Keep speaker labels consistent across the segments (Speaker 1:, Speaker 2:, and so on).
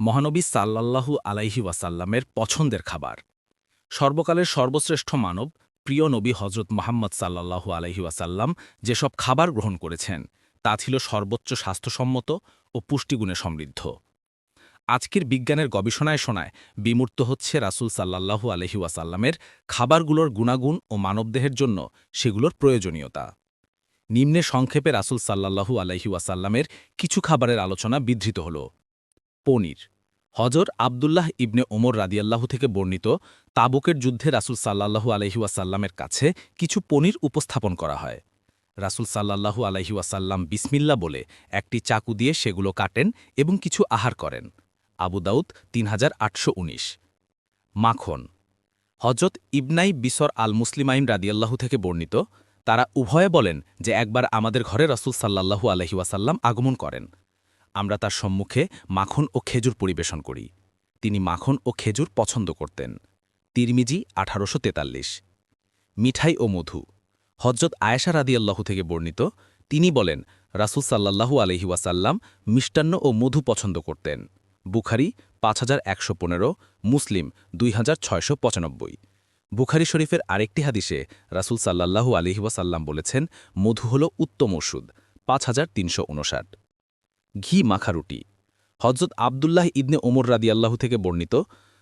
Speaker 1: মহানবী সাল্লাল্লাহু আলাইহি ওয়াসাল্লামের পছন্দের খাবার। সর্বকালের সর্বশ্রেষ্ঠ মানব, প্রিয় নবী হজরত মোহাম্মদ সাল্লাল্লাহু আলাইহি ওয়াসাল্লাম যেসব খাবার গ্রহণ করেছেন, তা ছিল সর্বোচ্চ স্বাস্থ্যসম্মত ও পুষ্টিগুণে সমৃদ্ধ। আজকের বিজ্ঞানের গবেষণায় শোনায় বিমূর্ত হচ্ছে রাসূল সাল্লাল্লাহু আলহি ওয়াসাল্লামের খাবারগুলোর গুণাগুণ ও মানবদেহের জন্য সেগুলোর প্রয়োজনীয়তা। নিম্নে সংক্ষেপে রাসূল সাল্লাল্লাহু আলহি ওয়াসাল্লামের কিছু খাবারের আলোচনা বিধৃত হল। পনির। হজর আবদুল্লাহ ইবনে ওমর রাদিয়াল্লাহু থেকে বর্ণিত তাবুকের যুদ্ধে রাসূল সাল্লাল্লাহু আলহি ওয়াসাল্লামের কাছে কিছু পনির উপস্থাপন করা হয়। রাসূল সাল্লাল্লাহু আলহি ওয়াসাল্লাম বিসমিল্লা বলে একটি চাকু দিয়ে সেগুলো কাটেন এবং কিছু আহার করেন। আবু দাউদ তিন হাজার আটশো উনিশ। মাখন। হজরত ইবনাই বিসর আল মুসলিমাইম রাদিয়াল্লাহু থেকে বর্ণিত, তারা উভয়ে বলেন যে একবার আমাদের ঘরে রসুল সাল্লাল্লাহু আলহি ওয়াসাল্লাম আগমন করেন। আমরা তার সম্মুখে মাখন ও খেজুর পরিবেশন করি। তিনি মাখন ও খেজুর পছন্দ করতেন। তিরমিজি, আঠারোশো তেতাল্লিশ। মিঠাই ও মধু। হজরত আয়েশা রাদিয়াল্লাহু থেকে বর্ণিত, তিনি বলেন, রাসুল সাল্লাল্লাহু আলহি ওয়াসাল্লাম মিষ্টান্ন ও মধু পছন্দ করতেন। বুখারি, পাঁচ হাজার একশো পনেরো। মুসলিম, দুই হাজার ছয়শো পঁচানব্বই। বুখারি শরীফের আরেকটি হাদিসে রাসুল সাল্লাল্লাহু আলহি বলেছেন, মধু হল উত্তম ওষুধ, পাঁচ হাজার তিনশো উনষাট। ঘি মাখা রুটি। হজরত আবদুল্লাহ ইবনে ওমর রাদিয়াল্লাহু থেকে বর্ণিত,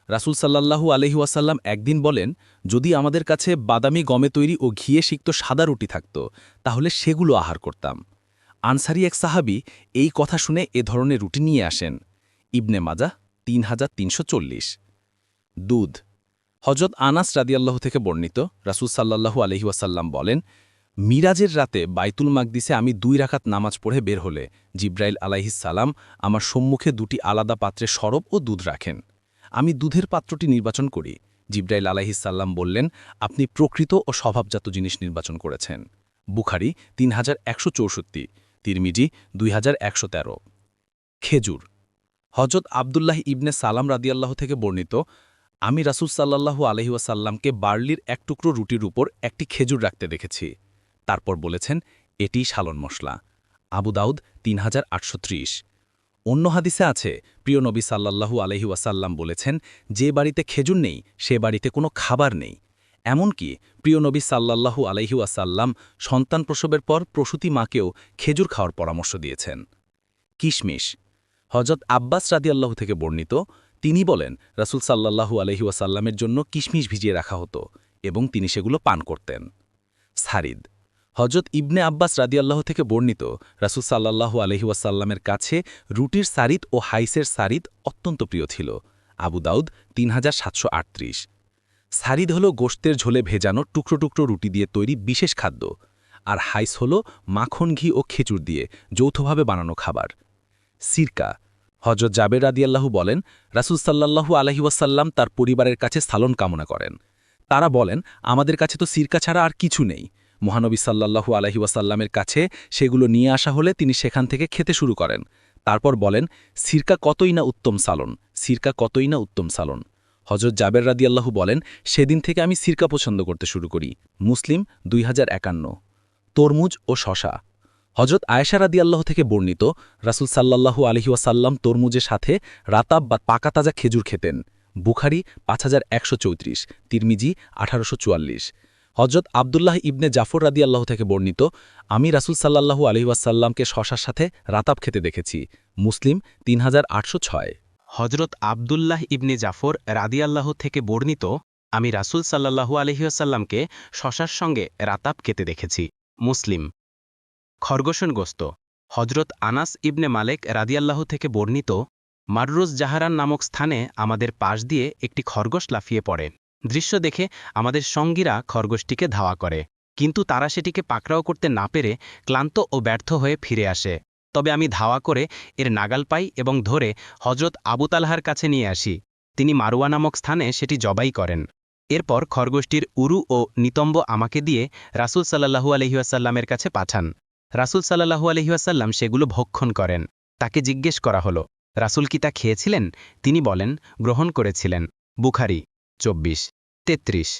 Speaker 1: রাসুল সাল্লাল্লাহু আলহি ওয়াসাল্লাম একদিন বলেন, যদি আমাদের কাছে বাদামি গমে তৈরি ও ঘিয়ে সিক্ত সাদা রুটি থাকত, তাহলে সেগুলো আহার করতাম। আনসারি এক সাহাবি এই কথা শুনে এ ধরনের রুটি নিয়ে আসেন। ইবনে মাজা তিন হাজার তিনশো চল্লিশ। দুধ। হজরত আনাস রাদিয়াল্লাহ থেকে বর্ণিত, রাসুল সাল্লাহু আলহি ওয়াসাল্লাম বলেন মিরাজের রাতে বাইতুল মাকদিসে আমি দুই রাখাত নামাজ পড়ে বের হলে জিব্রাইল সালাম আমার সম্মুখে দুটি আলাদা পাত্রে সরব ও দুধ রাখেন। আমি দুধের পাত্রটি নির্বাচন করি। জিব্রাইল আলাইহিসাল্লাম বললেন, আপনি প্রকৃত ও স্বভাবজাত জিনিস নির্বাচন করেছেন। বুখারি তিন হাজার একশো চৌষট্টি, তিরমিজি দুই হাজার একশো তেরো। খেজুর। হজরত আবদুল্লাহ ইবনে সালাম রাদিয়াল্লাহ থেকে বর্ণিত, আমি রাসুল সাল্লাহু আলহিউসাল্লামকে বার্লির এক টুকরো রুটির উপর একটি খেজুর রাখতে দেখেছি। তারপর বলেছেন, এটি শালন মশলা। আবু দাউদ তিন হাজার আটশো ত্রিশ। অন্য হাদিসে আছে, প্রিয় নবী সাল্লাল্লাহু আলহি ওয়াসাল্লাম বলেছেন, যে বাড়িতে খেজুর নেই, সে বাড়িতে কোনো খাবার নেই। এমনকি প্রিয় নবী সাল্লাল্লাহু আলহি ওয়াসাল্লাম সন্তান প্রসবের পর প্রসূতি মাকেও খেজুর খাওয়ার পরামর্শ দিয়েছেন। কিশমিশ। হজরত আব্বাস রাদিয়াল্লাহু থেকে বর্ণিত, তিনি বলেন, রাসুল সাল্লাল্লাহু আলহি ওয়াসাল্লামের জন্য কিশমিশ ভিজিয়ে রাখা হতো এবং তিনি সেগুলো পান করতেন। সারিদ। হজরত ইবনে আব্বাস রাদিয়াল্লাহ থেকে বর্ণিত, রাসুল সাল্লাহু আলহি ওয়াসাল্লামের কাছে রুটির সারিদ ও হাইসের সারিদ অত্যন্ত প্রিয় ছিল। আবু দাউদ তিন হাজার সাতশো আটত্রিশ। সারিদ হল গোস্তের ঝোলে ভেজানো টুকরো টুকরো রুটি দিয়ে তৈরি বিশেষ খাদ্য, আর হাইস হল মাখন ঘি ও খেচুর দিয়ে যৌথভাবে বানানো খাবার। সিরকা। হজরত জাবের রাদিয়াল্লাহু বলেন, রাসুল সাল্লাহু আলহিউসাল্লাম তার পরিবারের কাছে সালন কামনা করেন। তারা বলেন, আমাদের কাছে তো সিরকা ছাড়া আর কিছু নেই। মহানবী সাল্লাহু আলহিউসাল্লামের কাছে সেগুলো নিয়ে আসা হলে তিনি সেখান থেকে খেতে শুরু করেন। তারপর বলেন, সিরকা কতই না উত্তম সালন? সিরকা কতই না উত্তম সালন? হজরত জাবের রাদিয়াল্লাহু বলেন, সেদিন থেকে আমি সিরকা পছন্দ করতে শুরু করি। মুসলিম দুই হাজার একান্ন। তরমুজ ও শশা। হজরত আয়েশা আল্লাহ থেকে বর্ণিত, রাসুল সাল্লাহু আলহিউসাল্লাম তরমুজের সাথে রাতাব বা পাকা তাজা খেজুর খেতেন। বুখারি পাঁচ হাজার একশো চৌত্রিশ, তিরমিজি আঠারোশো চুয়াল্লিশ। হজরত আবদুল্লাহ ইবনে জাফর রাদি আল্লাহ থেকে বর্ণিত, আমি রাসুল সাল্লাহু আলহিউসাল্লামকে শশার সাথে রাতাব খেতে দেখেছি। মুসলিম তিন হাজার আটশো ছয়।
Speaker 2: হজরত আবদুল্লাহ ইবনে জাফর রাদিয়াল্লাহ থেকে বর্ণিত, আমি রাসুল সাল্লাহু আলহিউসাল্লামকে শশার সঙ্গে রাতাব খেতে দেখেছি। মুসলিম। খরগোশন গোস্ত। হজরত আনাস ইবনে মালেক রাদিয়াল্লাহ থেকে বর্ণিত, মাররুজ জাহারান নামক স্থানে আমাদের পাশ দিয়ে একটি খরগোশ লাফিয়ে পড়ে। দৃশ্য দেখে আমাদের সঙ্গীরা খরগোশটিকে ধাওয়া করে। কিন্তু তারা সেটিকে পাকড়াও করতে না পেরে ক্লান্ত ও ব্যর্থ হয়ে ফিরে আসে। তবে আমি ধাওয়া করে এর নাগাল পাই এবং ধরে হজরত আবু তালহার কাছে নিয়ে আসি। তিনি মারুয়া নামক স্থানে সেটি জবাই করেন। এরপর খরগোশটির উরু ও নিতম্ব আমাকে দিয়ে রাসুল সাল্লাহু আলহিউসাল্লামের কাছে পাঠান। রাসুল সাল্লাহু আলহিহাসাল্লাম সেগুলো ভক্ষণ করেন। তাকে জিজ্ঞেস করা হল, রাসুল কি তা খেয়েছিলেন? তিনি বলেন, গ্রহণ করেছিলেন। বুখারি চব্বিশ তেত্রিশ।